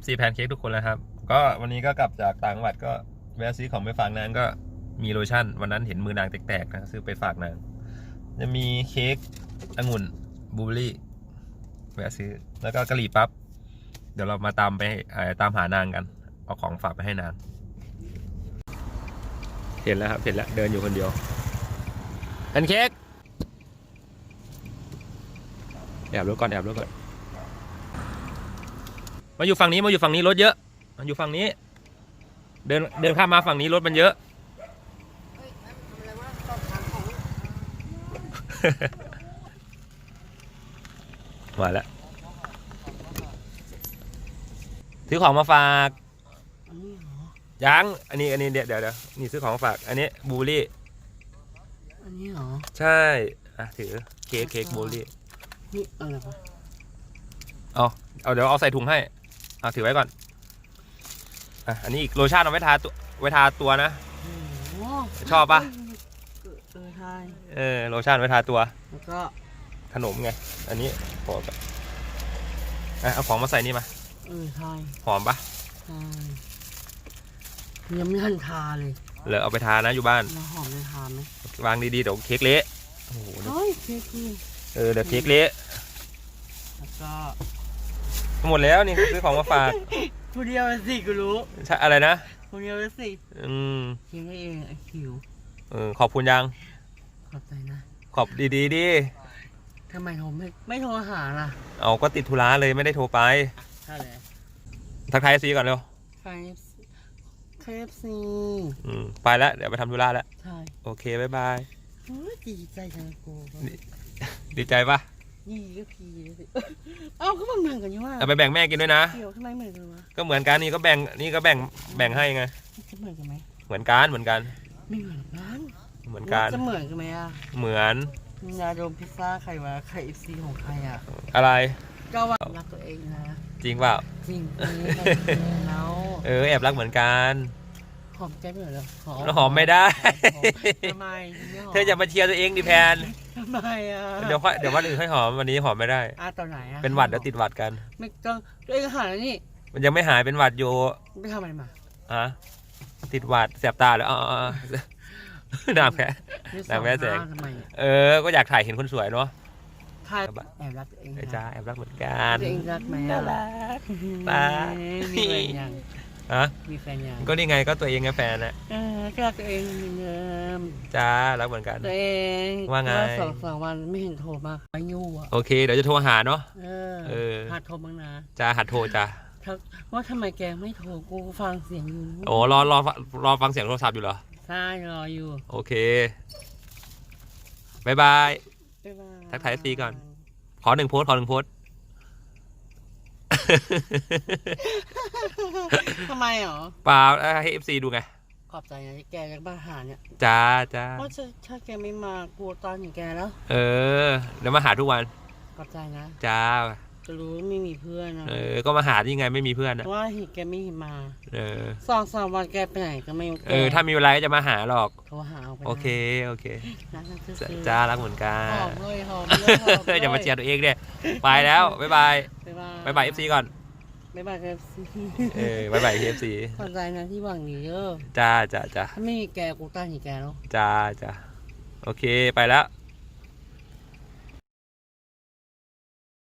FC แพนเค้กทุกคนแล้วครับ ก็วันนี้ก็กลับจากต่างจังหวัดก็แวะซื้อของไปฝากนางก็มีโลชั่น วันนั้นเห็นมือนางแตกๆนะซื้อไปฝากนาง จะมีเค้กองุ่นบลูเบอร์รี่แวะซื้อแล้วก็กะหรี่ปั๊บเดี๋ยวเรามาตามไปตามหานางกัน เอาของฝากไปให้นาง เห็นแล้วครับเห็นแล้วเดินอยู่คนเดียวแพนเค้กแอบรถก่อนแอบรถก่อน มาอยู่ฝั่งนี้มาอยู่ฝั่งนี้รถเยอะมาอยู่ฝั่งนี้ เดินเดินข้ามมาฝั่งนี้รถมันเยอะ มาแล้วซื้อของมาฝากอันนี้เหรอยังอันนี้อันนี้เดี๋ยวเดี๋ยวเดี๋ยวนี่ซื้อของมาฝาก อันนี้บลูเบอร์รี่ อันนี้เหรอ ใช่ อะถือเค้กเค้กบลูเบอร์รี่ นี่อะไรวะเอาเอาเดี๋ยวเอาใส่ถุงให้ เอาถือไว้ก่อนอะอันนี้อีกโลชั่นเอาไว้ทาตัวไว้ทาตัวนะโอ้โหชอบปะเออเออใช่เออโลชั่นไว้ทาตัว แล้วก็ขนมไง อันนี้พอกับอะเอาของมาใส่นี่มา เออใช่หอมปะใช่ยังไม่ทันทาเลยเหลือเอาไปทานะอยู่บ้าน แล้วหอมได้ทานไหมวางดีๆเดี๋ยวเค้กเละโอ้โหเฮ้ยเค้กนี่เออเดี๋ยวเค้กเละแล้วก็ หมดแล้วนี่ซื้อของมาฝากผู้เดียวเลยสิกูรู้ใช่อะไรนะผู้เดียวเลยสิอืมเค้กเองไอ้คิวเออขอบคุณยัง ขอบใจนะขอบดีๆดิทำไมโทรไม่ไม่โทรหาล่ะเอาก็ติดธุระเลยไม่ได้โทรไปใช่เลยทักทายซีก่อนเร็วเคฟเคฟซีอืมไปแล้วเดี๋ยวไปทำธุระแล้วใช่โอเคบ๊ายบายโอ้ยดีใจจังกูดีใจปะยี่ก็พีเลยสิเอ้าก็ มันเหมือนกันอยู่ว่าเอาไปแบ่งแม่กินด้วยนะ เกี่ยวทำไมเหมือนกันวะก็เหมือนกันนี่ก็แบ่งนี่ก็แบ่งแบ่งให้ไง จะเหมือนกันไหมเหมือนกันเหมือนกัน ไม่เหมือนกันเหมือนกัน จะเหมือนกันไหมอะเหมือนยาดมพิซซ่าใครวะใครเอฟซีของใครอะอะไร ก็ว่ารักตัวเองนะจริงเปล่า จริงจริงแล้วเออแอบรักเหมือนกัน หอมแก้มเหรอหอมแล้วหอมไม่ได้ ทำไมไม่หม เธออย่ามาเชียร์ตัวเองดิแพนทำ ไมอะเดี๋ยวค่อยเดี๋ยววันอื่นค่อยหอมวันนี้หอมไม่ได้ อะตอนไหนอะเป็นหวัดเดี๋ยวติดหวัดกัน ไม่ต้องตัวเองก็หาแล้วนี่มันยังไม่หายเป็นหวัดอยู่ไปทำอะไรมาอะติดหวัดแสบตาแล้วอ๋ออ๋ออ๋อหน้าแพ้แต่แม่แสง ทำไมอะเออ ก็อยากถ่ายเห็นคนสวยเนาะใครแอบรักตัวเองไอ้นะจ้าแอบรักเหมือนกัน ตัวเองรักไหมน่าอะรักตามีแฟนยัง ฮะ มีแฟนยังก็นี่ไงก็ตัวเองไงแฟนนะเออก็ รักตัวเองเหมือนเดิมจ้ารักเหมือนกัน ตัวเองว่าไง สองสามวันไม่เห็นโทรมาไม่ยู่อะโอเค เดี๋ยวจะโทรหาเนาะ เออเออ หัดโทรบ้างนะจ้าหัดโทรจ้าทักว่าทำไมแกไม่โทรกูฟังเสียงอยู่โอ้รอรอรอฟังเสียงโทรศัพท์อยู่เหรอใช่รออยู่โอเคบายบายบ๊ายบายทักทาย FC ก่อน ขอหนึ่งโพสต์ขอหนึ่งโพสต์ทำไมหรอเปล่าให้เอฟซีดูไง ขอบใจนะที่แกยังมาหาเนี่ยจ้าจ้าเพราะถ้าถ้าแกไม่มากลัวตอนอย่างแกแล้วเออเดี๋ยวมาหาทุกวันขอบใจนะจ้าจะรู้ว่าไม่มีเพื่อนนะเออ ก็มาหาที่ไงไม่มีเพื่อนเพนะราะว่าเห็นแกไม่มา เออสองสามวันแกไปไหนก็ไม่รู้แกเออ ถ้ามีเวลาก็จะมาหาหรอกโทรหาเอาไปโอเคโอเคนะนั่นคือจ้ารักเหมือนกัหนอมเลยหอมเลยหอมเลยอย่ามาเชียร์ตัวเองเนี่ยไปแล้วบ๊ายบายบ๊ายบายบ๊ายบายเอฟซีก่อน บ๊ายบายเอฟซีเออบ๊ายบายเอฟซีขอบใจนะที่หวังดีเด้อจ้าจ้าจ้าถ้าไม่มีแกกูตายหนีแกแล้วจ้าจ้าโอเคไปแล้ว